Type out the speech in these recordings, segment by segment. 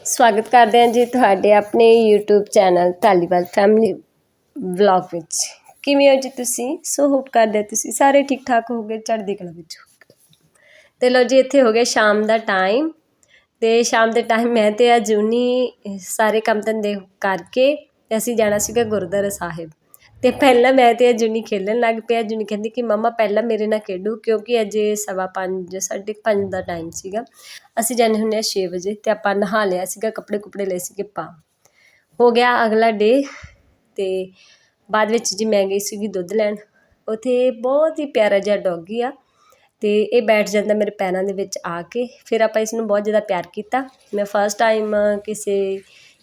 ਸਵਾਗਤ ਕਰਦੇ ਹਾਂ ਜੀ ਤੁਹਾਡੇ ਆਪਣੇ YouTube channel Dhaliwal family vlog ਵਿੱਚ। ਕਿਵੇਂ ਹੋ ਜੀ ਤੁਸੀਂ? ਸੋ ਹੋਪ ਕਰਦੇ ਹਾਂ ਤੁਸੀਂ ਸਾਰੇ ਠੀਕ ਠਾਕ ਹੋਗੇ ਚੜ੍ਹਦੀ ਕਲਾ ਵਿੱਚ ਹੋਗੇ ਤੇ ਲੋ ਜੀ, ਇੱਥੇ ਹੋ ਗਿਆ ਸ਼ਾਮ ਦਾ ਟਾਈਮ ਤੇ ਸ਼ਾਮ ਦੇ ਟਾਈਮ ਮੈਂ ਤੇ ਅਜੂਨੀ ਸਾਰੇ ਕੰਮ ਧੰਦੇ ਕਰਕੇ ਤੇ ਅਸੀਂ ਜਾਣਾ ਸੀਗਾ ਗੁਰਦੁਆਰਾ ਸਾਹਿਬ। ਅਤੇ ਪਹਿਲਾਂ ਮੈਂ ਤੇ ਅਜੂਨੀ ਖੇਡਣ ਲੱਗ ਪਿਆ। ਅਜੂਨੀ ਕਹਿੰਦੀ ਕਿ ਮੰਮਾ ਪਹਿਲਾਂ ਮੇਰੇ ਨਾਲ ਖੇਡੋ, ਕਿਉਂਕਿ ਅਜੇ ਸਵਾ ਪੰਜ, ਸਾਢੇ ਕੁ ਪੰਜ ਦਾ ਟਾਈਮ ਸੀਗਾ। ਅਸੀਂ ਜਾਂਦੇ ਹੁੰਦੇ ਹਾਂ ਛੇ ਵਜੇ ਅਤੇ ਆਪਾਂ ਨਹਾ ਲਿਆ ਸੀਗਾ, ਕੱਪੜੇ ਕੁਪੜੇ ਲਏ ਸੀਗੇ ਪਾ। ਹੋ ਗਿਆ ਅਗਲਾ ਡੇ ਅਤੇ ਬਾਅਦ ਵਿੱਚ ਜੀ ਮੈਂ ਗਈ ਸੀਗੀ ਦੁੱਧ ਲੈਣ। ਉੱਥੇ ਬਹੁਤ ਹੀ ਪਿਆਰਾ ਜਿਹਾ ਡੋਗੀ ਆ ਅਤੇ ਇਹ ਬੈਠ ਜਾਂਦਾ ਮੇਰੇ ਪੈਰਾਂ ਦੇ ਵਿੱਚ ਆ ਕੇ। ਫਿਰ ਆਪਾਂ ਇਸ ਨੂੰ ਬਹੁਤ ਜ਼ਿਆਦਾ ਪਿਆਰ ਕੀਤਾ। ਮੈਂ ਫਸਟ ਟਾਈਮ ਕਿਸੇ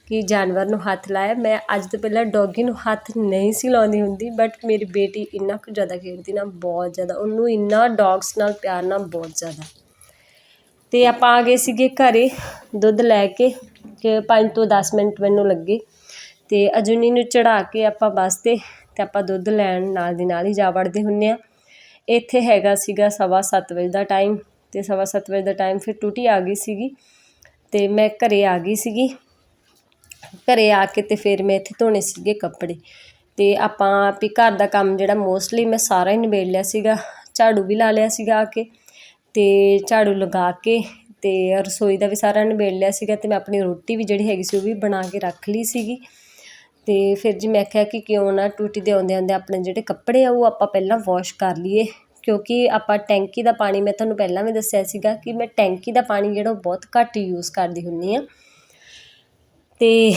ਕਿ ਜਾਨਵਰ ਨੂੰ ਹੱਥ ਲਾਇਆ। ਮੈਂ ਅੱਜ ਤੋਂ ਪਹਿਲਾਂ ਡੋਗੀ ਨੂੰ ਹੱਥ ਨਹੀਂ ਸੀ ਲਾਉਂਦੀ ਹੁੰਦੀ ਬਟ ਮੇਰੀ ਬੇਟੀ ਇੰਨਾ ਕੁ ਜ਼ਿਆਦਾ ਖੇਡਦੀ ਨਾ, ਬਹੁਤ ਜ਼ਿਆਦਾ। ਉਹਨੂੰ ਇੰਨਾ ਡੋਗਸ ਨਾਲ ਪਿਆਰ ਨਾਲ ਬਹੁਤ ਜ਼ਿਆਦਾ। ਅਤੇ ਆਪਾਂ ਆ ਗਏ ਸੀਗੇ ਘਰ ਦੁੱਧ ਲੈ ਕੇ, ਕਿ ਪੰਜ ਤੋਂ ਦਸ ਮਿੰਟ ਮੈਨੂੰ ਲੱਗੇ। ਅਤੇ ਅਜੂਨੀ ਨੂੰ ਚੜ੍ਹਾ ਕੇ ਆਪਾਂ ਬੱਸ ਤੇ ਅਤੇ ਆਪਾਂ ਦੁੱਧ ਲੈਣ ਨਾਲ ਦੀ ਨਾਲ ਹੀ ਜਾ ਵੜਦੇ ਹੁੰਦੇ ਹਾਂ ਇੱਥੇ ਹੈਗਾ ਸੀਗਾ ਸਵਾ ਸੱਤ ਵਜੇ ਦਾ ਟਾਈਮ ਅਤੇ ਸਵਾ ਸੱਤ ਵਜੇ ਦਾ ਟਾਈਮ ਫਿਰ ਟੂਟੀ ਆ ਗਈ ਸੀਗੀ। ਅਤੇ ਮੈਂ ਘਰ ਆ ਗਈ ਸੀਗੀ। ਘਰ ਆ ਕੇ ਅਤੇ ਫਿਰ ਮੈਂ ਇੱਥੇ ਧੋਣੇ ਸੀਗੇ ਕੱਪੜੇ। ਅਤੇ ਆਪਾਂ ਵੀ ਘਰ ਦਾ ਕੰਮ ਜਿਹੜਾ ਮੋਸਟਲੀ ਮੈਂ ਸਾਰਾ ਹੀ ਨਿਬੇੜ ਲਿਆ ਸੀਗਾ। ਝਾੜੂ ਵੀ ਲਾ ਲਿਆ ਸੀਗਾ ਆ ਕੇ ਅਤੇ ਝਾੜੂ ਲਗਾ ਕੇ ਅਤੇ ਰਸੋਈ ਦਾ ਵੀ ਸਾਰਾ ਨਿਬੇੜ ਲਿਆ ਸੀਗਾ ਅਤੇ ਮੈਂ ਆਪਣੀ ਰੋਟੀ ਵੀ ਜਿਹੜੀ ਹੈਗੀ ਸੀ ਉਹ ਵੀ ਬਣਾ ਕੇ ਰੱਖ ਲਈ ਸੀਗੀ। ਅਤੇ ਫਿਰ ਜੀ ਮੈਂ ਕਿਹਾ ਕਿ ਕਿਉਂ ਨਾ ਟੂਟੀ ਦੇ ਆਉਂਦੇ ਆਉਂਦੇ ਆਪਣੇ ਜਿਹੜੇ ਕੱਪੜੇ ਆ ਉਹ ਆਪਾਂ ਪਹਿਲਾਂ ਵਾਸ਼ ਕਰ ਲਈਏ। ਕਿਉਂਕਿ ਆਪਾਂ ਟੈਂਕੀ ਦਾ ਪਾਣੀ ਮੈਂ ਤੁਹਾਨੂੰ ਪਹਿਲਾਂ ਵੀ ਦੱਸਿਆ ਸੀਗਾ ਕਿ ਮੈਂ ਟੈਂਕੀ ਦਾ ਪਾਣੀ ਜਿਹੜਾ ਉਹ ਬਹੁਤ ਘੱਟ ਯੂਜ਼ ਕਰਦੀ ਹੁੰਦੀ ਹਾਂ। ਅਤੇ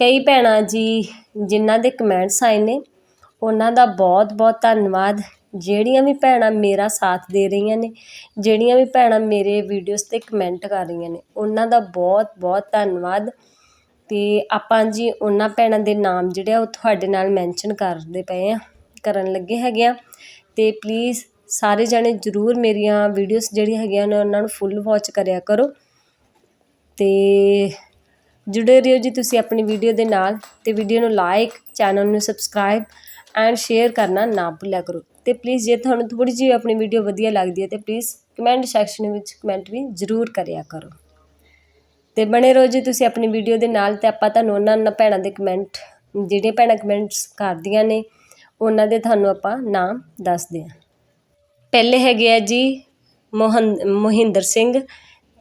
ਕਈ ਭੈਣਾਂ ਜੀ ਜਿਨ੍ਹਾਂ ਦੇ ਕਮੈਂਟਸ ਆਏ ਨੇ, ਉਹਨਾਂ ਦਾ ਬਹੁਤ ਬਹੁਤ ਧੰਨਵਾਦ। ਜਿਹੜੀਆਂ ਵੀ ਭੈਣਾਂ ਮੇਰਾ ਸਾਥ ਦੇ ਰਹੀਆਂ ਨੇ, ਜਿਹੜੀਆਂ ਵੀ ਭੈਣਾਂ ਮੇਰੇ ਵੀਡੀਓਜ਼ ਤੇ ਕਮੈਂਟ ਕਰ ਰਹੀਆਂ ਨੇ, ਉਹਨਾਂ ਦਾ ਬਹੁਤ ਬਹੁਤ ਧੰਨਵਾਦ। ਅਤੇ ਆਪਾਂ ਜੀ ਉਹਨਾਂ ਭੈਣਾਂ ਦੇ ਨਾਮ ਜਿਹੜੇ ਆ ਉਹ ਤੁਹਾਡੇ ਨਾਲ ਮੈਂਸ਼ਨ ਕਰਦੇ ਪਏ ਹਾਂ ਕਰਨ ਲੱਗੇ ਹੈਗੇ ਆ। ਅਤੇ ਪਲੀਜ਼ ਸਾਰੇ ਜਣੇ ਜਰੂਰ ਮੇਰੀਆਂ ਵੀਡੀਓਜ਼ ਜਿਹੜੀਆਂ ਹੈਗੀਆਂ ਨੇ, ਉਹਨਾਂ ਨੂੰ ਫੁੱਲ ਵਾਚ ਕਰਿਆ ਕਰੋ। ਅਤੇ ਜੁੜੇ ਰਹੋ ਜੀ ਤੁਸੀਂ ਆਪਣੀ ਵੀਡੀਓ ਦੇ ਨਾਲ ਅਤੇ ਵੀਡੀਓ ਨੂੰ ਲਾਈਕ ਚੈਨਲ ਨੂੰ ਸਬਸਕ੍ਰਾਈਬ ਐਂਡ ਸ਼ੇਅਰ ਕਰਨਾ ਨਾ ਭੁੱਲਿਆ ਕਰੋ। ਅਤੇ ਪਲੀਜ਼ ਜੇ ਤੁਹਾਨੂੰ ਥੋੜ੍ਹੀ ਜਿਹੀ ਆਪਣੀ ਵੀਡੀਓ ਵਧੀਆ ਲੱਗਦੀ ਹੈ ਤਾਂ ਪਲੀਜ਼ ਕਮੈਂਟ ਸੈਕਸ਼ਨ ਵਿੱਚ ਕਮੈਂਟ ਵੀ ਜ਼ਰੂਰ ਕਰਿਆ ਕਰੋ। ਅਤੇ ਬਣੇ ਰਹੋ ਜੀ ਤੁਸੀਂ ਆਪਣੀ ਵੀਡੀਓ ਦੇ ਨਾਲ ਤੇ ਆਪਾਂ ਤੁਹਾਨੂੰ ਉਹਨਾਂ ਉਹਨਾਂ ਭੈਣਾਂ ਦੇ ਕਮੈਂਟ ਜਿਹੜੀਆਂ ਭੈਣਾਂ ਕਮੈਂਟਸ ਕਰਦੀਆਂ ਨੇ, ਉਹਨਾਂ ਦੇ ਤੁਹਾਨੂੰ ਆਪਾਂ ਨਾਮ ਦੱਸਦੇ ਹਾਂ। ਪਹਿਲੇ ਹੈਗੇ ਆ ਜੀ ਮੋਹਨ, ਮੋਹਿੰਦਰ ਸਿੰਘ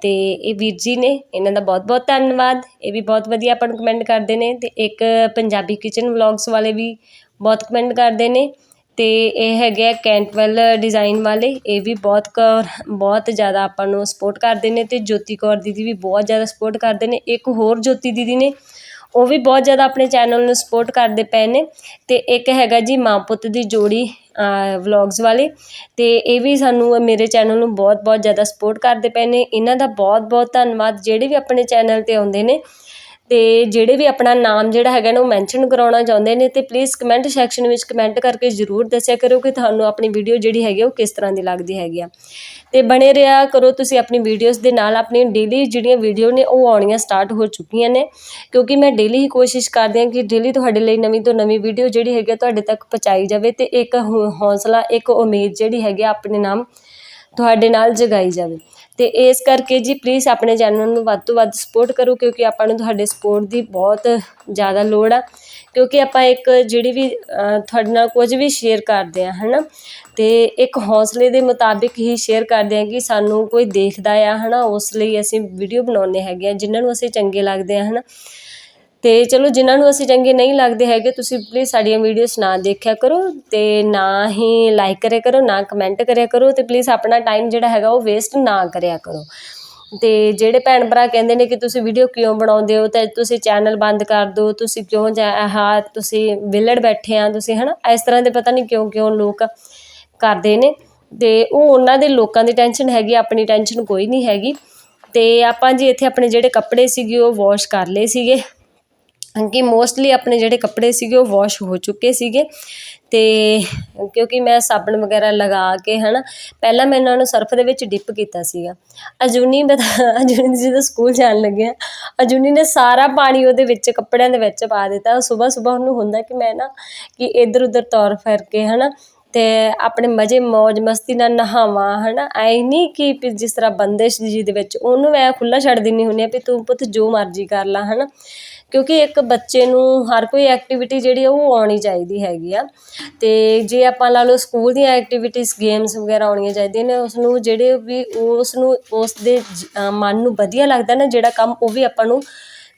ਅਤੇ ਇਹ ਵੀਰ ਜੀ ਨੇ ਇਹਨਾਂ ਦਾ ਬਹੁਤ ਬਹੁਤ ਧੰਨਵਾਦ। ਇਹ ਵੀ ਬਹੁਤ ਵਧੀਆ ਆਪਾਂ ਨੂੰ ਕਮੈਂਟ ਕਰਦੇ ਨੇ ਅਤੇ ਇੱਕ ਪੰਜਾਬੀ ਕਿਚਨ ਵਲੋਗਸ ਵਾਲੇ ਵੀ ਬਹੁਤ ਕਮੈਂਟ ਕਰਦੇ ਨੇ ਅਤੇ ਇਹ ਹੈਗੇ ਆ ਕੈਂਟਵੈਲ ਡਿਜ਼ਾਇਨ ਵਾਲੇ। ਇਹ ਵੀ ਬਹੁਤ ਕ- ਬਹੁਤ ਜ਼ਿਆਦਾ ਆਪਾਂ ਨੂੰ ਸਪੋਰਟ ਕਰਦੇ ਨੇ ਅਤੇ ਜੋਤੀ ਕੌਰ ਦੀਦੀ ਵੀ ਬਹੁਤ ਜ਼ਿਆਦਾ ਸਪੋਰਟ ਕਰਦੇ ਨੇ। ਇੱਕ ਹੋਰ ਜੋਤੀ ਦੀਦੀ ਨੇ ਉਹ ਵੀ ਬਹੁਤ ਜ਼ਿਆਦਾ ਆਪਣੇ ਚੈਨਲ ਨੂੰ ਸਪੋਰਟ ਕਰਦੇ ਪਏ ਨੇ ਅਤੇ ਇੱਕ ਹੈਗਾ ਜੀ ਮਾਂ ਪੁੱਤ ਦੀ ਜੋੜੀ ਵਲੌਗਸ ਵਾਲੇ ਅਤੇ ਇਹ ਵੀ ਸਾਨੂੰ ਮੇਰੇ ਚੈਨਲ ਨੂੰ ਬਹੁਤ ਬਹੁਤ ਜ਼ਿਆਦਾ ਸਪੋਰਟ ਕਰਦੇ ਪਏ ਨੇ। ਇਹਨਾਂ ਦਾ ਬਹੁਤ ਬਹੁਤ ਧੰਨਵਾਦ। ਜਿਹੜੇ ਵੀ ਆਪਣੇ ਚੈਨਲ ਤੇ ਆਉਂਦੇ ਨੇ ਅਤੇ ਜਿਹੜੇ ਵੀ ਆਪਣਾ ਨਾਮ ਜਿਹੜਾ ਹੈਗਾ ਨਾ ਉਹ ਮੈਨਸ਼ਨ ਕਰਵਾਉਣਾ ਚਾਹੁੰਦੇ ਨੇ ਤੇ ਪਲੀਜ਼ ਕਮੈਂਟ ਸੈਕਸ਼ਨ ਵਿੱਚ ਕਮੈਂਟ ਕਰਕੇ ਜ਼ਰੂਰ ਦੱਸਿਆ ਕਰੋ ਕਿ ਤੁਹਾਨੂੰ ਆਪਣੀ ਵੀਡੀਓ ਜਿਹੜੀ ਹੈਗੀ ਆ ਉਹ ਕਿਸ ਤਰ੍ਹਾਂ ਦੀ ਲੱਗਦੀ ਹੈਗੀ ਆ। ਅਤੇ ਬਣੇ ਰਿਹਾ ਕਰੋ ਤੁਸੀਂ ਆਪਣੀ ਵੀਡੀਓਜ਼ ਦੇ ਨਾਲ, ਆਪਣੀ ਡੇਲੀ ਜਿਹੜੀਆਂ ਵੀਡੀਓ ਨੇ ਉਹ ਆਉਣੀਆਂ ਸਟਾਰਟ ਹੋ ਚੁੱਕੀਆਂ ਨੇ। ਕਿਉਂਕਿ ਮੈਂ ਡੇਲੀ ਹੀ ਕੋਸ਼ਿਸ਼ ਕਰਦੀ ਹਾਂ ਕਿ ਡੇਲੀ ਤੁਹਾਡੇ ਲਈ ਨਵੀਂ ਤੋਂ ਨਵੀਂ ਵੀਡੀਓ ਜਿਹੜੀ ਹੈਗੀ ਆ ਤੁਹਾਡੇ ਤੱਕ ਪਹੁੰਚਾਈ ਜਾਵੇ ਅਤੇ ਇੱਕ ਹੌ- ਹੌਂਸਲਾ, ਇੱਕ ਉਮੀਦ ਜਿਹੜੀ ਹੈਗੀ ਆ ਆਪਣੇ ਨਾਮ ਤੁਹਾਡੇ ਨਾਲ ਜਗਾਈ ਜਾਵੇ। ਅਤੇ ਇਸ ਕਰਕੇ ਜੀ ਪਲੀਜ਼ ਆਪਣੇ ਚੈਨਲ ਨੂੰ ਵੱਧ ਤੋਂ ਵੱਧ ਸਪੋਰਟ ਕਰੋ, ਕਿਉਂਕਿ ਆਪਾਂ ਨੂੰ ਤੁਹਾਡੇ ਸਪੋਰਟ ਦੀ ਬਹੁਤ ਜ਼ਿਆਦਾ ਲੋੜ ਆ। ਕਿਉਂਕਿ ਆਪਾਂ ਇੱਕ ਜਿਹੜੀ ਵੀ ਤੁਹਾਡੇ ਨਾਲ ਕੁਝ ਵੀ ਸ਼ੇਅਰ ਕਰਦੇ ਹਾਂ ਹੈ ਨਾ ਅਤੇ ਇੱਕ ਹੌਂਸਲੇ ਦੇ ਮੁਤਾਬਿਕ ਹੀ ਸ਼ੇਅਰ ਕਰਦੇ ਹਾਂ ਕਿ ਸਾਨੂੰ ਕੋਈ ਦੇਖਦਾ ਆ ਹੈ ਨਾ ਉਸ ਲਈ ਅਸੀਂ ਵੀਡੀਓ ਬਣਾਉਂਦੇ ਹੈਗੇ ਹਾਂ ਜਿਨ੍ਹਾਂ ਨੂੰ ਅਸੀਂ ਚੰਗੇ ਲੱਗਦੇ ਹਾਂ ਹੈ ਨਾ ਤੇ ਚਲੋ ਜਿਨ੍ਹਾਂ ਨੂੰ ਅਸੀਂ ਚੰਗੇ ਨਹੀਂ ਲੱਗਦੇ ਹੈਗੇ, ਤੁਸੀਂ ਪਲੀਜ਼ ਸਾਡੀਆਂ ਵੀਡੀਓਜ਼ ਨਾ ਦੇਖਿਆ ਕਰੋ ਤੇ ਨਾ ਹੀ ਲਾਈਕ ਕਰਿਆ ਕਰੋ, ਨਾ ਕਮੈਂਟ ਕਰਿਆ ਕਰੋ ਤੇ ਪਲੀਜ਼ ਆਪਣਾ ਟਾਈਮ ਜਿਹੜਾ ਹੈਗਾ ਉਹ ਵੇਸਟ ਨਾ ਕਰਿਆ ਕਰੋ। ਤੇ ਜਿਹੜੇ ਭੈਣ ਭਰਾ ਕਹਿੰਦੇ ਨੇ ਕਿ ਤੁਸੀਂ ਵੀਡੀਓ ਕਿਉਂ ਬਣਾਉਂਦੇ ਹੋ, ਤੇ ਤੁਸੀਂ ਚੈਨਲ ਬੰਦ ਕਰ ਦਿਓ, ਤੁਸੀਂ ਕਿਉਂ ਜਾ, ਆਹ ਤੁਸੀਂ ਵਿਲੜ ਬੈਠੇ ਆ ਤੁਸੀਂ, ਹਨਾ? ਇਸ ਤਰ੍ਹਾਂ ਦੇ ਪਤਾ ਨਹੀਂ ਕਿਉਂ ਕਿਉਂ ਲੋਕ ਕਰਦੇ ਨੇ ਤੇ ਉਹ ਉਹਨਾਂ ਦੇ ਲੋਕਾਂ ਦੀ ਟੈਨਸ਼ਨ ਹੈਗੀ, ਆਪਣੀ ਟੈਨਸ਼ਨ ਕੋਈ ਨਹੀਂ ਹੈਗੀ। ਤੇ ਆਪਾਂ ਜੀ ਇੱਥੇ ਆਪਣੇ ਜਿਹੜੇ ਕੱਪੜੇ ਸੀਗੇ ਉਹ ਵਾਸ਼ ਕਰ ਲਏ ਸੀਗੇ। ਕਿ ਮੋਸਟਲੀ ਆਪਣੇ ਜਿਹੜੇ ਕੱਪੜੇ ਸੀਗੇ ਉਹ ਵਾਸ਼ ਹੋ ਚੁੱਕੇ ਸੀਗੇ। ਅਤੇ ਕਿਉਂਕਿ ਮੈਂ ਸਾਬਣ ਵਗੈਰਾ ਲਗਾ ਕੇ ਹੈ ਨਾ ਪਹਿਲਾਂ ਮੈਂ ਇਹਨਾਂ ਨੂੰ ਸਰਫ ਦੇ ਵਿੱਚ ਡਿਪ ਕੀਤਾ ਸੀਗਾ। ਅਜੂਨੀ ਬਤਾ ਅਜੂਨੀ ਜਦੋਂ ਸਕੂਲ ਜਾਣ ਲੱਗਿਆ ਅਜੂਨੀ ਨੇ ਸਾਰਾ ਪਾਣੀ ਉਹਦੇ ਵਿੱਚ ਕੱਪੜਿਆਂ ਦੇ ਵਿੱਚ ਪਾ ਦਿੱਤਾ। ਸਵੇਰ ਸਵੇਰ ਉਹਨੂੰ ਹੁੰਦਾ ਕਿ ਮੈਂ ਨਾ, ਕਿ ਇੱਧਰ ਉੱਧਰ ਤੌਰ ਫਿਰ ਕੇ ਹੈ ਨਾ ਅਤੇ ਆਪਣੇ ਮਜ਼ੇ, ਮੌਜ, ਮਸਤੀ ਨਾਲ ਨਹਾਵਾਂ ਹੈ ਨਾ ਐਂ ਨਹੀਂ ਕਿ ਵੀ ਜਿਸ ਤਰ੍ਹਾਂ ਬੰਦਿਸ਼ ਜੀ ਦੇ ਵਿੱਚ, ਉਹਨੂੰ ਮੈਂ ਖੁੱਲ੍ਹਾ ਛੱਡ ਦਿੰਦੀ ਹੁੰਦੀ ਹਾਂ ਵੀ ਤੂੰ ਪੁੱਤ ਜੋ ਮਰਜ਼ੀ ਕਰ ਲਾ ਹੈ ਨਾ ਕਿਉਂਕਿ ਇੱਕ ਬੱਚੇ ਨੂੰ ਹਰ ਕੋਈ ਐਕਟੀਵਿਟੀ ਜਿਹੜੀ ਆ ਉਹ ਆਉਣੀ ਚਾਹੀਦੀ ਹੈਗੀ ਆ। ਅਤੇ ਜੇ ਆਪਾਂ ਲਾ ਲਓ ਸਕੂਲ ਦੀਆਂ ਐਕਟੀਵਿਟੀਜ਼ ਗੇਮਸ ਵਗੈਰਾ ਆਉਣੀਆਂ ਚਾਹੀਦੀਆਂ ਨੇ, ਉਸਨੂੰ ਜਿਹੜੇ ਵੀ ਉਸ ਨੂੰ ਉਸ ਦੇ ਮਨ ਨੂੰ ਵਧੀਆ ਲੱਗਦਾ ਨਾ, ਜਿਹੜਾ ਕੰਮ ਉਹ ਵੀ ਆਪਾਂ ਨੂੰ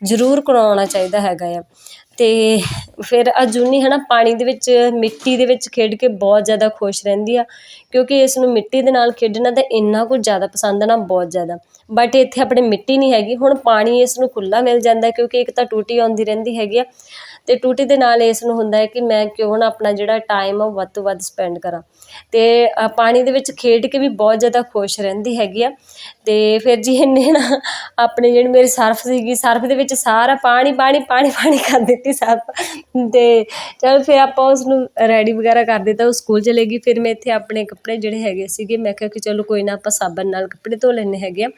ਜ਼ਰੂਰ ਕਰਾਉਣਾ ਚਾਹੀਦਾ ਹੈਗਾ ਆ। ਅਤੇ ਫਿਰ ਅਜੂਨੀ ਨਾ ਪਾਣੀ ਦੇ ਵਿੱਚ, ਮਿੱਟੀ ਦੇ ਵਿੱਚ ਖੇਡ ਕੇ ਬਹੁਤ ਜ਼ਿਆਦਾ ਖੁਸ਼ ਰਹਿੰਦੀ ਆ, ਕਿਉਂਕਿ ਇਸ ਨੂੰ ਮਿੱਟੀ ਦੇ ਨਾਲ ਖੇਡਣਾ ਤਾਂ ਇੰਨਾ ਕੁਝ ਜ਼ਿਆਦਾ ਪਸੰਦ ਨਾ, ਬਹੁਤ ਜ਼ਿਆਦਾ। ਬਟ ਇੱਥੇ ਆਪਣੇ ਮਿੱਟੀ ਨਹੀਂ ਹੈਗੀ, ਹੁਣ ਪਾਣੀ ਇਸ ਨੂੰ ਖੁੱਲ੍ਹਾ ਮਿਲ ਜਾਂਦਾ ਕਿਉਂਕਿ ਇੱਕ ਤਾਂ ਟੂਟੀ ਆਉਂਦੀ ਰਹਿੰਦੀ ਹੈਗੀ ਆ। ਅਤੇ ਟੂਟੀ ਦੇ ਨਾਲ ਇਸ ਨੂੰ ਹੁੰਦਾ ਹੈ ਕਿ ਮੈਂ ਕਿਉਂ ਨਾ ਆਪਣਾ ਜਿਹੜਾ ਟਾਈਮ ਆ ਉਹ ਵੱਧ ਤੋਂ ਵੱਧ ਸਪੈਂਡ ਕਰਾਂ। ਅਤੇ ਪਾਣੀ ਦੇ ਵਿੱਚ ਖੇਡ ਕੇ ਵੀ ਬਹੁਤ ਜ਼ਿਆਦਾ ਖੁਸ਼ ਰਹਿੰਦੀ ਹੈਗੀ ਆ। ਅਤੇ ਫਿਰ ਜੀ ਇਹਨੇ ਨਾ ਆਪਣੇ ਜਿਹੜੀ ਮੇਰੀ ਸਰਫ ਸੀਗੀ, ਸਰਫ ਦੇ ਵਿੱਚ ਸਾਰਾ ਪਾਣੀ ਪਾਣੀ ਪਾਣੀ ਪਾਣੀ ਕਰ ਦਿੱਤੀ ਸਰਫ। ਅਤੇ ਚੱਲ ਫਿਰ ਆਪਾਂ ਉਸਨੂੰ ਰੈਡੀ ਵਗੈਰਾ ਕਰ ਦਿੱਤਾ, ਉਹ ਸਕੂਲ ਚਲੇ ਗਈ। ਫਿਰ ਮੈਂ ਇੱਥੇ ਆਪਣੇ ਕੱਪੜੇ ਜਿਹੜੇ ਹੈਗੇ ਸੀਗੇ, ਮੈਂ ਕਿਹਾ ਕਿ ਚਲੋ ਕੋਈ ਨਾ ਆਪਾਂ ਸਾਬਣ ਨਾਲ ਕੱਪੜੇ ਧੋ ਲੈਂਦੇ ਹੈਗੇ ਆ।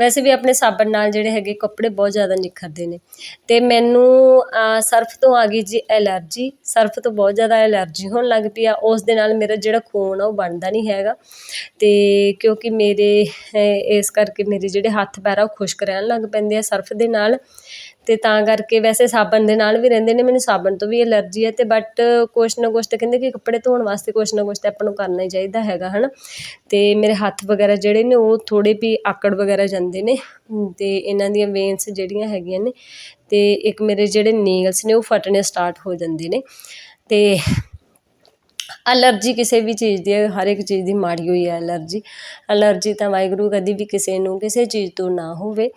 ਵੈਸੇ ਵੀ ਆਪਣੇ ਸਾਬਣ ਨਾਲ ਜਿਹੜੇ ਹੈਗੇ ਕੱਪੜੇ ਬਹੁਤ ਜ਼ਿਆਦਾ ਨਿਖਰਦੇ ਨੇ। ਅਤੇ ਮੈਨੂੰ ਸਰਫ ਤੋਂ ਆ ਗਈ ਜੀ ਐਲਰਜੀ, ਸਰਫ ਤੋਂ ਬਹੁਤ ਜ਼ਿਆਦਾ ਐਲਰਜੀ ਹੋਣ ਲੱਗ ਪਈ ਆ, ਉਸ ਦੇ ਨਾਲ ਮੇਰਾ ਜਿਹੜਾ ਖੂਨ ਆ ਉਹ ਬਣਦਾ ਨਹੀਂ ਹੈਗਾ ਅਤੇ ਕਿਉਂਕਿ ਮੇਰੇ, ਇਸ ਕਰਕੇ ਮੇਰੇ ਜਿਹੜੇ ਹੱਥ ਪੈਰ ਆ ਉਹ ਖੁਸ਼ਕ ਰਹਿਣ ਲੱਗ ਪੈਂਦੇ ਆ ਸਰਫ ਦੇ ਨਾਲ ਅਤੇ ਤਾਂ ਕਰਕੇ ਵੈਸੇ ਸਾਬਣ ਦੇ ਨਾਲ ਵੀ ਰਹਿੰਦੇ ਨੇ ਮੈਨੂੰ ਸਾਬਣ ਤੋਂ ਵੀ ਐਲਰਜੀ ਹੈ ਅਤੇ ਬਟ ਕੁਛ ਨਾ ਕੁਛ ਤਾਂ ਕਹਿੰਦੇ ਕਿ ਕੱਪੜੇ ਧੋਣ ਵਾਸਤੇ ਕੁਛ ਨਾ ਕੁਛ ਤਾਂ ਆਪਾਂ ਨੂੰ ਕਰਨਾ ਹੀ ਚਾਹੀਦਾ ਹੈਗਾ ਹੈ ਨਾ ਅਤੇ ਮੇਰੇ ਹੱਥ ਵਗੈਰਾ ਜਿਹੜੇ ਨੇ ਉਹ ਥੋੜ੍ਹੇ ਵੀ ਆਕੜ ਵਗੈਰਾ ਜਾਂਦੇ ਨੇ ਅਤੇ ਇਹਨਾਂ ਦੀਆਂ ਵੇਨਸ ਜਿਹੜੀਆਂ ਹੈਗੀਆਂ ਨੇ ਅਤੇ ਇੱਕ ਮੇਰੇ ਜਿਹੜੇ ਨੇਲਸ ਨੇ ਉਹ ਫਟਣੇ ਸਟਾਰਟ ਹੋ ਜਾਂਦੇ ਨੇ ਅਤੇ ਐਲਰਜੀ ਕਿਸੇ ਵੀ ਚੀਜ਼ ਦੀ ਹੈ, ਹਰ ਇੱਕ ਚੀਜ਼ ਦੀ ਮਾੜੀ ਹੋਈ ਹੈ ਐਲਰਜੀ ਐਲਰਜੀ ਤਾਂ ਵਾਹਿਗੁਰੂ ਕਦੀ ਵੀ ਕਿਸੇ ਨੂੰ ਕਿਸੇ ਚੀਜ਼ ਤੋਂ ਨਾ ਹੋਵੇ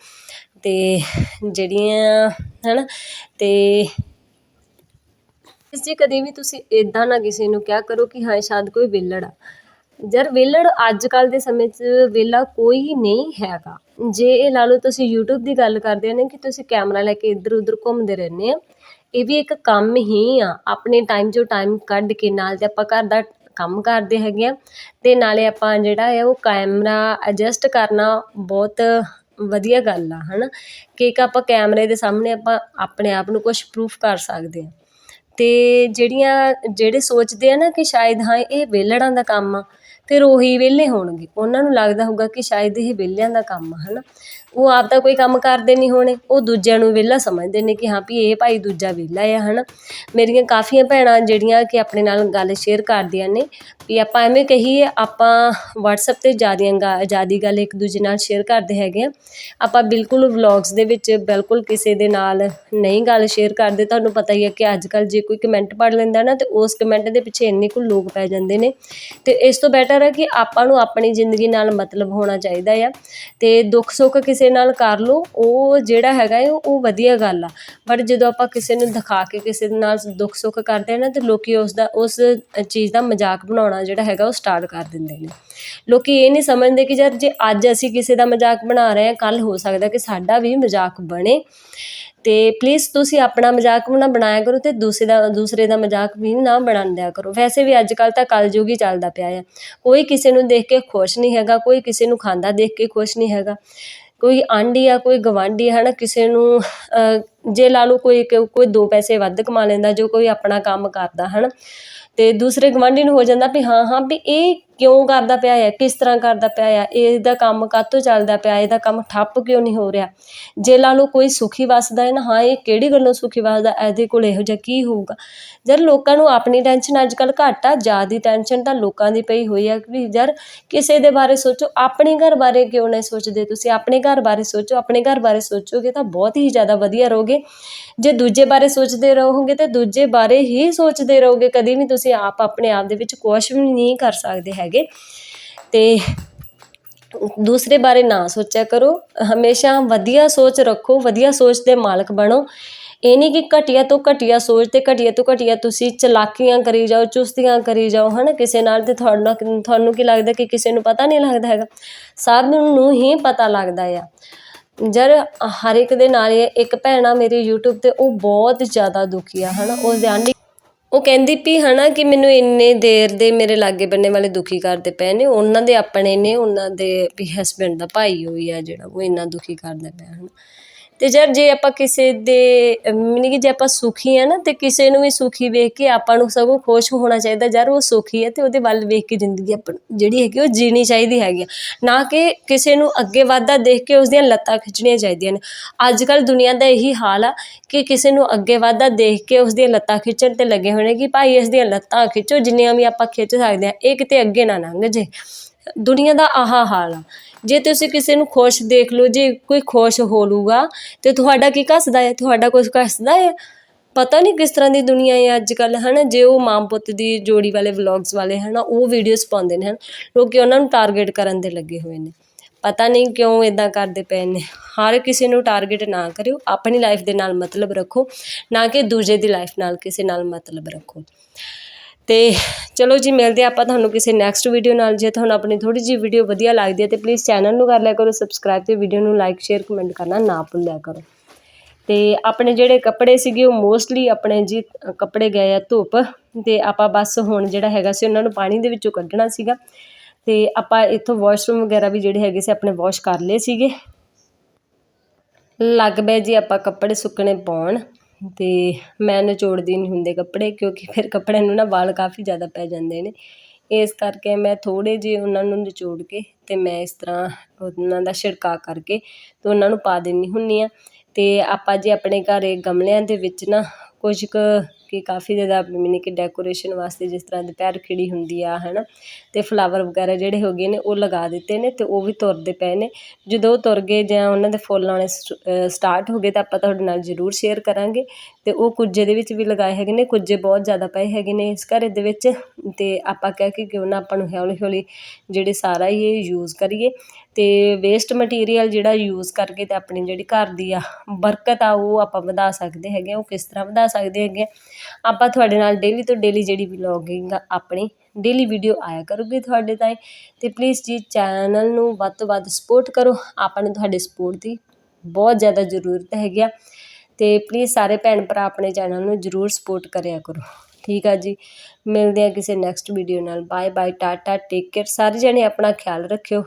ਤੇ ਜਿਹੜੀਆਂ, ਹਨਾ, ਤੇ ਜੇ ਕਦੇ ਵੀ ਤੁਸੀਂ ਇੱਦਾਂ ਨਾ ਕਿਸੇ ਨੂੰ ਕਿਹਾ ਕਰੋ ਕਿ ਹਾਂ ਸ਼ਾਇਦ ਕੋਈ ਵਿਹਲੜ ਆ। ਯਾਰ ਵਿਹਲੜ ਅੱਜ ਕੱਲ੍ਹ ਦੇ ਸਮੇਂ 'ਚ ਵਿਹਲਾ ਕੋਈ ਨਹੀਂ ਹੈਗਾ। ਜੇ ਇਹ ਲਾ ਲਓ, ਤੁਸੀਂ ਯੂਟਿਊਬ ਦੀ ਗੱਲ ਕਰਦੇ ਹੋ ਨਾ ਕਿ ਤੁਸੀਂ ਕੈਮਰਾ ਲੈ ਕੇ ਇੱਧਰ ਉੱਧਰ ਘੁੰਮਦੇ ਰਹਿੰਦੇ ਆ ਇਹ ਵੀ ਇੱਕ ਕੰਮ ਹੀ ਆ। ਆਪਣੇ ਟਾਈਮ 'ਚੋਂ ਟਾਈਮ ਕੱਢ ਕੇ ਨਾਲ ਤਾਂ ਆਪਾਂ ਘਰ ਦਾ ਕੰਮ ਕਰਦੇ ਹੈਗੇ ਹਾਂ ਅਤੇ ਨਾਲੇ ਆਪਾਂ ਜਿਹੜਾ ਹੈ ਉਹ ਕੈਮਰਾ ਐਡਜਸਟ ਕਰਨਾ ਬਹੁਤ ਵਧੀਆ ਗੱਲ ਆ ਹੈ ਨਾ ਕਿ ਇੱਕ ਆਪਾਂ ਕੈਮਰੇ ਦੇ ਸਾਹਮਣੇ ਆਪਾਂ ਆਪਣੇ ਆਪ ਨੂੰ ਕੁਛ ਪਰੂਫ ਕਰ ਸਕਦੇ ਹਾਂ ਅਤੇ ਜਿਹੜੀਆਂ, ਜਿਹੜੇ ਸੋਚਦੇ ਆ ਨਾ ਕਿ ਸ਼ਾਇਦ ਹਾਂ, ਇਹ ਵਿਹਲੜਾਂ ਦਾ ਕੰਮ ਆ, ਫਿਰ ਉਹੀ ਵਿਹਲੇ ਹੋਣਗੇ। ਉਹਨਾਂ ਨੂੰ ਲੱਗਦਾ ਹੋਊਗਾ ਕਿ ਸ਼ਾਇਦ ਇਹ ਵਿਹਲਿਆਂ ਦਾ ਕੰਮ ਆ ਨਾ ਉਹ ਆਪਦਾ ਕੋਈ ਕੰਮ ਕਰਦੇ ਨਹੀਂ ਹੋਣੇ। ਉਹ ਦੂਜਿਆਂ ਨੂੰ ਵਿਹਲਾ ਸਮਝਦੇ ਨੇ ਕਿ ਹਾਂ ਵੀ ਇਹ ਭਾਈ ਦੂਜਾ ਵਿਹਲਾ ਆ ਹੈ ਨਾ ਮੇਰੀਆਂ ਕਾਫੀਆਂ ਭੈਣਾਂ ਜਿਹੜੀਆਂ ਕਿ ਆਪਣੇ ਨਾਲ ਗੱਲ ਸ਼ੇਅਰ ਕਰਦੀਆਂ ਨੇ, ਵੀ ਆਪਾਂ ਐਵੇਂ ਕਹੀਏ, ਆਪਾਂ ਵਟਸਐਪ ਤੇ ਜਿਆਦੀਆਂ ਗਾ, ਜ਼ਿਆਦਾ ਗੱਲ ਇੱਕ ਦੂਜੇ ਨਾਲ ਸ਼ੇਅਰ ਕਰਦੇ ਹੈਗੇ ਹਾਂ ਆਪਾਂ ਬਿਲਕੁਲ ਵਲੋਗਸ ਦੇ ਵਿੱਚ ਬਿਲਕੁਲ ਕਿਸੇ ਦੇ ਨਾਲ ਨਹੀਂ ਗੱਲ ਸ਼ੇਅਰ ਕਰਦੇ। ਤੁਹਾਨੂੰ ਪਤਾ ਹੀ ਹੈ ਕਿ ਅੱਜ ਕੱਲ੍ਹ ਜੇ ਕੋਈ ਕਮੈਂਟ ਪੜ੍ਹ ਲੈਂਦਾ ਨਾ, ਤੇ ਉਸ ਕਮੈਂਟ ਦੇ ਪਿੱਛੇ ਇੰਨੇ ਕੁ ਲੋਕ ਪੈ ਜਾਂਦੇ ਨੇ। ਅਤੇ ਇਸ ਤੋਂ ਬੈਟਰ ਹੈ ਕਿ ਆਪਾਂ ਨੂੰ ਆਪਣੀ ਜ਼ਿੰਦਗੀ ਨਾਲ ਮਤਲਬ ਹੋਣਾ ਚਾਹੀਦਾ ਆ। ਅਤੇ ਦੁੱਖ ਸੁੱਖ ਕਿਸੇ ਕਿਸੇ ਨਾਲ ਕਰ ਲਓ, ਉਹ ਜਿਹੜਾ ਹੈਗਾ ਹੈ ਉਹ ਵਧੀਆ ਗੱਲ ਆ। ਬਟ ਜਦੋਂ ਆਪਾਂ ਕਿਸੇ ਨੂੰ ਦਿਖਾ ਕੇ ਕਿਸੇ ਦੇ ਨਾਲ ਦੁੱਖ ਸੁੱਖ ਕਰਦੇ ਹਾਂ ਨਾ, ਤੇ ਲੋਕ ਉਸ ਦਾ, ਉਸ ਚੀਜ਼ ਦਾ ਮਜ਼ਾਕ ਬਣਾਉਣਾ ਜਿਹੜਾ ਹੈਗਾ, ਉਹ ਸਟਾਰਟ ਕਰ ਦਿੰਦੇ ਨੇ। ਲੋਕ ਇਹ ਨਹੀਂ ਸਮਝਦੇ ਕਿ ਯਾਰ, ਜੇ ਅੱਜ ਅਸੀਂ ਕਿਸੇ ਦਾ ਮਜ਼ਾਕ ਬਣਾ ਰਹੇ ਹਾਂ ਕੱਲ੍ਹ ਹੋ ਸਕਦਾ ਕਿ ਸਾਡਾ ਵੀ ਮਜ਼ਾਕ ਬਣੇ। ਅਤੇ ਪਲੀਜ਼ ਤੁਸੀਂ ਆਪਣਾ ਮਜ਼ਾਕ ਨਾ ਬਣਾਇਆ ਕਰੋ ਅਤੇ ਦੂਸਰੇ ਦਾ ਦੂਸਰੇ ਦਾ ਮਜ਼ਾਕ ਵੀ ਨਾ ਬਣਾਉਣ ਦਿਆ ਕਰੋ। ਵੈਸੇ ਵੀ ਅੱਜ ਕੱਲ੍ਹ ਤਾਂ ਕਲਯੁਗ ਹੀ ਚੱਲਦਾ ਪਿਆ ਆ। ਕੋਈ ਕਿਸੇ ਨੂੰ ਦੇਖ ਕੇ ਖੁਸ਼ ਨਹੀਂ ਹੈਗਾ, ਕੋਈ ਕਿਸੇ ਨੂੰ ਖਾਂਦਾ ਦੇਖ ਕੇ ਖੁਸ਼ ਨਹੀਂ ਹੈਗਾ। ਕੋਈ ਆਂਢੀ ਆ, ਕੋਈ ਗਵਾਂਢੀ ਹੈ ਨਾ ਕਿਸੇ ਨੂੰ ਜੇ ਲਾ ਲਓ ਕੋਈ ਕੋਈ ਦੋ ਪੈਸੇ ਵੱਧ ਕਮਾ ਲੈਂਦਾ, ਜੋ ਕੋਈ ਆਪਣਾ ਕੰਮ ਕਰਦਾ ਹੈ ਨਾ ਅਤੇ ਦੂਸਰੇ ਗਵਾਂਢੀ ਨੂੰ ਹੋ ਜਾਂਦਾ ਵੀ ਹਾਂ ਹਾਂ, ਵੀ ਇਹ ਕਿਉਂ ਕਰਦਾ ਪਿਆ ਹੈ ਕਿਸ ਤਰ੍ਹਾਂ ਕਰਦਾ ਪਿਆ ਹੈ ਇਹਦਾ ਕੰਮ ਕਾਹਤੋਂ ਚੱਲਦਾ ਪਿਆ, ਇਹਦਾ ਕੰਮ ਠੱਪ ਕਿਉਂ ਨਹੀਂ ਹੋ ਰਿਹਾ? ਜੇ ਲਾ ਲਓ ਕੋਈ ਸੁਖੀ ਵਸਦਾ ਹੈ ਨਾ, ਹਾਂ, ਇਹ ਕਿਹੜੀ ਗੱਲੋਂ ਸੁਖੀ ਵਸਦਾ, ਇਹਦੇ ਕੋਲ ਇਹੋ ਜਿਹਾ ਕੀ ਹੋਊਗਾ? ਯਾਰ ਲੋਕਾਂ ਨੂੰ ਆਪਣੀ ਟੈਨਸ਼ਨ ਅੱਜ ਕੱਲ ਘੱਟ ਆ, ਜ਼ਿਆਦੀ ਟੈਨਸ਼ਨ ਤਾਂ ਲੋਕਾਂ ਦੀ ਪਈ ਹੋਈ ਆ ਵੀ ਯਾਰ ਕਿਸੇ ਦੇ ਬਾਰੇ ਸੋਚੋ, ਆਪਣੇ ਘਰ ਬਾਰੇ ਕਿਉਂ ਨਹੀਂ ਸੋਚਦੇ ਤੁਸੀਂ? ਆਪਣੇ ਘਰ ਬਾਰੇ ਸੋਚੋ, ਆਪਣੇ ਘਰ ਬਾਰੇ ਸੋਚੋਗੇ ਤਾਂ ਬਹੁਤ ਹੀ ਜ਼ਿਆਦਾ ਵਧੀਆ ਰਹੋਗੇ। ਜੇ ਦੂਜੇ ਬਾਰੇ ਸੋਚਦੇ ਰਹੋਗੇ ਤੇ ਦੂਜੇ ਬਾਰੇ ਹੀ ਸੋਚਦੇ ਰਹੋਗੇ, ਕਦੀ ਵੀ ਤੁਸੀਂ ਆਪ ਆਪਣੇ ਆਪ ਦੇ ਵਿੱਚ ਕੁਝ ਵੀ ਨਹੀਂ ਕਰ ਸਕਦੇ ਹੈਗੇ। ਤੇ ਦੂਸਰੇ ਬਾਰੇ ਨਾ ਸੋਚਿਆ ਕਰੋ। ਹਮੇਸ਼ਾ ਵਧੀਆ ਸੋਚ ਰੱਖੋ, ਵਧੀਆ ਸੋਚ ਦੇ ਮਾਲਕ ਬਣੋ। ਇਹ ਨਹੀਂ ਕਿ ਘਟੀਆ ਤੋਂ ਘਟੀਆ ਸੋਚ ਤੇ ਘਟੀਆ ਤੋਂ ਘਟੀਆ ਤੁਸੀਂ ਚਲਾਕੀਆਂ ਕਰੀ ਜਾਓ, ਚੁਸਤੀਆਂ ਕਰੀ ਜਾਓ, ਹਨਾ? ਕਿਸੇ ਨਾਲ ਤੇ ਤੁਹਾਨੂੰ ਤੁਹਾਨੂੰ ਕੀ ਲੱਗਦਾ ਕਿ ਕਿਸੇ ਨੂੰ ਪਤਾ ਨਹੀਂ ਲੱਗਦਾ ਹੈਗਾ? ਸਭ ਨੂੰ ਹੀ ਪਤਾ ਲੱਗਦਾ ਆ। ਜਰ ਹਰ ਇੱਕ ਦੇ ਨਾਲ ਇੱਕ ਭੈਣ ਆ ਮੇਰੀ YouTube ਤੇ ਉਹ ਬਹੁਤ ਜ਼ਿਆਦਾ ਦੁਖੀ ਆ, ਹਨਾ? ਉਸ ਦੇ ਆਂਢੀ ਉਹ ਕਹਿੰਦੀ ਵੀ ਹਨਾ ਕਿ ਮੈਨੂੰ ਇੰਨੇ ਦੇਰ ਦੇ ਮੇਰੇ ਲਾਗੇ ਬੰਨੇ ਵਾਲੇ ਦੁਖੀ ਕਰਦੇ ਪਏ ਨੇ, ਉਹਨਾਂ ਦੇ ਆਪਣੇ ਨੇ, ਉਹਨਾਂ ਦੇ ਵੀ ਹਸਬੈਂਡ ਦਾ ਭਾਈ ਹੋਈ ਆ ਜਿਹੜਾ, ਉਹ ਇੰਨਾ ਦੁਖੀ ਕਰਦਾ ਪਿਆ ਹਨ। ਤੇ ਯਾਰ ਜੇ ਆਪਾਂ ਕਿਸੇ ਦੇ ਮੀਨਿੰਗ ਕਿ ਜੇ ਆਪਾਂ ਸੁਖੀ ਆ ਨਾ, ਤੇ ਕਿਸੇ ਨੂੰ ਵੀ ਸੁਖੀ ਵੇਖ ਕੇ ਆਪਾਂ ਨੂੰ ਸਗੋਂ ਖੁਸ਼ ਹੋਣਾ ਚਾਹੀਦਾ, ਯਾਰ ਉਹ ਸੁਖੀ ਹੈ ਤੇ ਉਹਦੇ ਵੱਲ ਵੇਖ ਕੇ ਜ਼ਿੰਦਗੀ ਆਪਣ, ਜਿਹੜੀ ਹੈਗੀ ਉਹ ਜੀਣੀ ਚਾਹੀਦੀ ਹੈਗੀ ਆ। ਨਾ ਕਿ ਕਿਸੇ ਨੂੰ ਅੱਗੇ ਵਧਦਾ ਦੇਖ ਕੇ ਉਸ ਦੀਆਂ ਲੱਤਾਂ ਖਿੱਚਣੀਆਂ ਚਾਹੀਦੀਆਂ ਨੇ ਅੱਜ ਕੱਲ ਦੁਨੀਆ ਦਾ ਇਹੀ ਹਾਲ ਆ ਕਿ ਕਿਸੇ ਨੂੰ ਅੱਗੇ ਵਧਦਾ ਦੇਖ ਕੇ ਉਸ ਦੀਆਂ ਲੱਤਾਂ ਖਿੱਚਣ ਤੇ ਲੱਗੇ ਹੋਏ ਨੇ ਕਿ ਭਾਈ ਇਸ ਦੀਆਂ ਲੱਤਾਂ ਖਿੱਚੋ, ਜਿੰਨੀਆਂ ਵੀ ਆਪਾਂ ਖਿੱਚ ਸਕਦੇ ਆ ਇਹ ਕਿਤੇ ਅੱਗੇ ਨਾ ਲੰਘ ਜੇ ਦੁਨੀਆ ਦਾ ਆਹ ਹਾਲ ਆ। ਜੇ ਤੁਸੀਂ ਕਿਸੇ ਨੂੰ ਖੁਸ਼ ਦੇਖ ਲਓ, ਜੇ ਕੋਈ ਖੁਸ਼ ਹੋ ਲੂਗਾ ਤੇ ਤੁਹਾਡਾ ਕੀ ਕੱਸਦਾ ਹੈ? ਤੁਹਾਡਾ ਕੁਝ ਕੱਸਦਾ ਹੈ? ਪਤਾ ਨਹੀਂ ਕਿਸ ਤਰ੍ਹਾਂ ਦੀ ਦੁਨੀਆ ਹੈ ਅੱਜ ਕੱਲ ਹਨਾ? ਜੇ ਉਹ ਮਾਂ ਪੁੱਤ ਦੀ ਜੋੜੀ ਵਾਲੇ ਵਲੌਗਸ ਵਾਲੇ, ਹਨਾ? ਉਹ ਵੀਡੀਓਜ਼ ਪਾਉਂਦੇ ਨੇ, ਹਨ? ਲੋਕੀ ਉਹਨਾਂ ਨੂੰ ਟਾਰਗੇਟ ਕਰਨ ਦੇ ਲੱਗੇ ਹੋਏ ਨੇ। ਪਤਾ ਨਹੀਂ ਕਿਉਂ ਇਦਾਂ ਕਰਦੇ ਪਏ ਨੇ। ਹਰ ਕਿਸੇ ਨੂੰ ਟਾਰਗੇਟ ਨਾ ਕਰਿਓ। ਆਪਣੀ ਲਾਈਫ ਦੇ ਨਾਲ ਮਤਲਬ ਰੱਖੋ। ਨਾ ਕਿ ਦੂਜੇ ਦੀ ਲਾਈਫ ਨਾਲ ਕਿਸੇ ਨਾਲ ਮਤਲਬ ਰੱਖੋ। ਅਤੇ ਚਲੋ ਜੀ, ਮਿਲਦੇ ਹਾਂ ਆਪਾਂ ਤੁਹਾਨੂੰ ਕਿਸੇ ਨੈਕਸਟ ਵੀਡੀਓ ਨਾਲ। ਜੇ ਤੁਹਾਨੂੰ ਆਪਣੀ ਥੋੜ੍ਹੀ ਜਿਹੀ ਵੀਡੀਓ ਵਧੀਆ ਲੱਗਦੀ ਹੈ, ਤਾਂ ਪਲੀਜ਼ ਚੈਨਲ ਨੂੰ ਕਰ ਲਿਆ ਕਰੋ ਸਬਸਕ੍ਰਾਈਬ ਅਤੇ ਵੀਡੀਓ ਨੂੰ ਲਾਈਕ ਸ਼ੇਅਰ ਕਮੈਂਟ ਕਰਨਾ ਨਾ ਭੁੱਲਿਆ ਕਰੋ। ਅਤੇ ਆਪਣੇ ਜਿਹੜੇ ਕੱਪੜੇ ਸੀਗੇ, ਉਹ ਮੋਸਟਲੀ ਆਪਣੇ ਜੀ, ਕੱਪੜੇ ਗਏ ਆ ਧੁੱਪ। ਅਤੇ ਆਪਾਂ ਬਸ ਹੁਣ ਜਿਹੜਾ ਹੈਗਾ ਸੀ, ਉਹਨਾਂ ਨੂੰ ਪਾਣੀ ਦੇ ਵਿੱਚੋਂ ਕੱਢਣਾ ਸੀਗਾ। ਅਤੇ ਆਪਾਂ ਇੱਥੋਂ ਵਾਸ਼ਰੂਮ ਵਗੈਰਾ ਵੀ ਜਿਹੜੇ ਹੈਗੇ ਸੀ, ਆਪਣੇ ਵਾਸ਼ ਕਰ ਲਏ ਸੀਗੇ। ਲੱਗ ਪਏ ਜੀ ਆਪਾਂ ਕੱਪੜੇ ਸੁੱਕਣੇ ਪਾਉਣ। ਤੇ ਮੈਂ ਨਿਚੋੜਦੀ ਨਹੀਂ ਹੁੰਦੇ ਕੱਪੜੇ ਕਿਉਂਕਿ ਫਿਰ ਕੱਪੜਿਆਂ ਨੂੰ ਨਾ ਵਾਲ ਕਾਫੀ ਜ਼ਿਆਦਾ ਪੈ ਜਾਂਦੇ ਨੇ। ਇਸ ਕਰਕੇ ਮੈਂ ਥੋੜ੍ਹੇ ਜਿਹੇ ਉਹਨਾਂ ਨੂੰ ਨਿਚੋੜ ਕੇ ਅਤੇ ਮੈਂ ਇਸ ਤਰ੍ਹਾਂ ਉਹਨਾਂ ਦਾ ਛਿੜਕਾਅ ਕਰਕੇ ਤੇ ਉਹਨਾਂ ਨੂੰ ਪਾ ਦਿੰਦੀ ਹੁੰਦੀ ਹਾਂ। ਅਤੇ ਆਪਾਂ ਜੇ ਆਪਣੇ ਘਰ ਗਮਲਿਆਂ ਦੇ ਵਿੱਚ ਨਾ ਕੁਝ ਕੁ ਕਿ ਕਾਫੀ ਜ਼ਿਆਦਾ ਮੀਨੀ ਕਿ ਡੈਕੋਰੇਸ਼ਨ ਵਾਸਤੇ ਜਿਸ ਤਰ੍ਹਾਂ ਦੁਪਹਿਰ ਖਿੜੀ ਹੁੰਦੀ ਆ ਹੈ ਨਾ ਅਤੇ ਫਲਾਵਰ ਵਗੈਰਾ ਜਿਹੜੇ ਹੋ ਗਏ ਨੇ, ਉਹ ਲਗਾ ਦਿੱਤੇ ਨੇ ਅਤੇ ਉਹ ਵੀ ਤੁਰਦੇ ਪਏ ਨੇ। ਜਦੋਂ ਉਹ ਤੁਰ ਗਏ ਜਾਂ ਉਹਨਾਂ ਦੇ ਫੁੱਲ ਆਉਣੇ ਸਟਾਰਟ ਹੋ ਗਏ ਤਾਂ ਆਪਾਂ ਤੁਹਾਡੇ ਨਾਲ ਜ਼ਰੂਰ ਸ਼ੇਅਰ ਕਰਾਂਗੇ। ਅਤੇ ਉਹ ਕੁੱਜੇ ਦੇ ਵਿੱਚ ਵੀ ਲਗਾਏ ਹੈਗੇ ਨੇ, ਕੁੱਜੇ ਬਹੁਤ ਜ਼ਿਆਦਾ ਪਏ ਹੈਗੇ ਨੇ ਇਸ ਘਰ ਦੇ ਵਿੱਚ ਅਤੇ ਆਪਾਂ ਕਹਿ ਕੇ ਕਿਉਂ ਨਾ ਆਪਾਂ ਨੂੰ ਹੌਲੀ ਹੌਲੀ ਜਿਹੜੇ ਸਾਰਾ ਹੀ ਇਹ ਯੂਜ਼ ਕਰੀਏ ਅਤੇ ਵੇਸਟ ਮਟੀਰੀਅਲ ਜਿਹੜਾ ਯੂਜ਼ ਕਰਕੇ ਤੇ ਆਪਣੀ ਜਿਹੜੀ ਘਰ ਦੀ ਆ ਬਰਕਤ ਆ ਉਹ ਆਪਾਂ ਵਧਾ ਸਕਦੇ ਹੈਗੇ ਆ। ਉਹ ਕਿਸ ਤਰ੍ਹਾਂ ਵਧਾ ਸਕਦੇ ਹੈਗੇ ਆ? ਆਪਾਂ ਤੁਹਾਡੇ ਨਾਲ ਡੇਲੀ ਤੋਂ ਡੇਲੀ ਜਿਹੜੀ ਵਲੌਗਿੰਗ ਆ, ਆਪਣੀ ਡੇਲੀ ਵੀਡੀਓ ਆਇਆ ਕਰੂਗੀ ਤੁਹਾਡੇ ਤਾਈਂ ਅਤੇ ਪਲੀਜ਼ ਜੀ ਚੈਨਲ ਨੂੰ ਵੱਧ ਤੋਂ ਵੱਧ ਸਪੋਰਟ ਕਰੋ, ਆਪਾਂ ਨੂੰ ਤੁਹਾਡੇ ਸਪੋਰਟ ਦੀ ਬਹੁਤ ਜ਼ਿਆਦਾ ਜ਼ਰੂਰਤ ਹੈਗੀ ਆ ਅਤੇ ਪਲੀਜ਼ ਸਾਰੇ ਭੈਣ ਭਰਾ ਆਪਣੇ ਚੈਨਲ ਨੂੰ ਜ਼ਰੂਰ ਸਪੋਰਟ ਕਰਿਆ ਕਰੋ। ਠੀਕ ਆ ਜੀ? ਮਿਲਦੇ ਹਾਂ ਕਿਸੇ ਨੈਕਸਟ ਵੀਡੀਓ ਨਾਲ। Bye bye tata take care ਸਾਰੇ ਜਣੇ ਆਪਣਾ ਖਿਆਲ ਰੱਖਿਓ।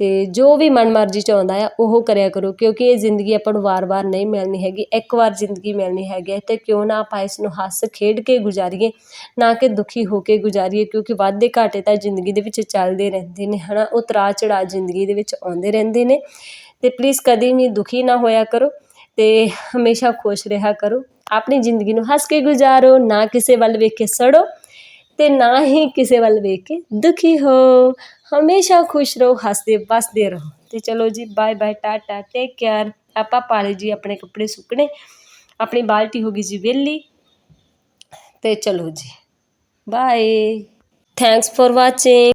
ਅਤੇ ਜੋ ਵੀ ਮਨ ਮਰਜ਼ੀ ਚ ਆਉਂਦਾ ਆ, ਉਹ ਕਰਿਆ ਕਰੋ, ਕਿਉਂਕਿ ਇਹ ਜ਼ਿੰਦਗੀ ਆਪਾਂ ਨੂੰ ਵਾਰ-ਵਾਰ ਨਹੀਂ ਮਿਲਣੀ ਹੈਗੀ। ਇੱਕ ਵਾਰ ਜ਼ਿੰਦਗੀ ਮਿਲਣੀ ਹੈਗੀ ਹੈ ਅਤੇ ਕਿਉਂ ਨਾ ਆਪਾਂ ਇਸ ਨੂੰ ਹੱਸ ਖੇਡ ਕੇ ਗੁਜ਼ਾਰੀਏ, ਨਾ ਕਿ ਦੁਖੀ ਹੋ ਕੇ ਗੁਜ਼ਾਰੀਏ, ਕਿਉਂਕਿ ਵਾਧੇ ਘਾਟੇ ਤਾਂ ਜ਼ਿੰਦਗੀ ਦੇ ਵਿੱਚ ਚੱਲਦੇ ਰਹਿੰਦੇ ਨੇ ਹੈ ਹਨਾ? ਉਤਰਾਅ ਚੜਾਅ ਜ਼ਿੰਦਗੀ ਦੇ ਵਿੱਚ ਆਉਂਦੇ ਰਹਿੰਦੇ ਨੇ। ਅਤੇ ਪਲੀਜ਼ ਕਦੇ ਵੀ ਦੁਖੀ ਨਾ ਹੋਇਆ ਕਰੋ। ਅਤੇ ਹਮੇਸ਼ਾ ਖੁਸ਼ ਰਿਹਾ ਕਰੋ। ਆਪਣੀ ਜ਼ਿੰਦਗੀ ਨੂੰ ਹੱਸ ਕੇ ਗੁਜ਼ਾਰੋ, ਨਾ ਕਿਸੇ ਵੱਲ ਵੇਖ ਕੇ ਸੜੋ ਅਤੇ ਨਾ ਹੀ ਕਿਸੇ ਵੱਲ ਵੇਖ ਕੇ ਦੁਖੀ ਹੋ। ਹਮੇਸ਼ਾ ਖੁਸ਼ ਰਹੋ, ਹੱਸਦੇ ਵੱਸਦੇ ਰਹੋ। ਅਤੇ ਚਲੋ ਜੀ bye bye tata take care ਆਪਾਂ ਪਾਲੇ ਜੀ ਆਪਣੇ ਕੱਪੜੇ ਸੁੱਕਣੇ, ਆਪਣੀ ਬਾਲਟੀ ਹੋ ਗਈ ਜੀ ਵਿਹਲੀ। ਅਤੇ ਚਲੋ ਜੀ ਬਾਏ ਥੈਂਕਸ ਫॉर ਵਾਚਿੰਗ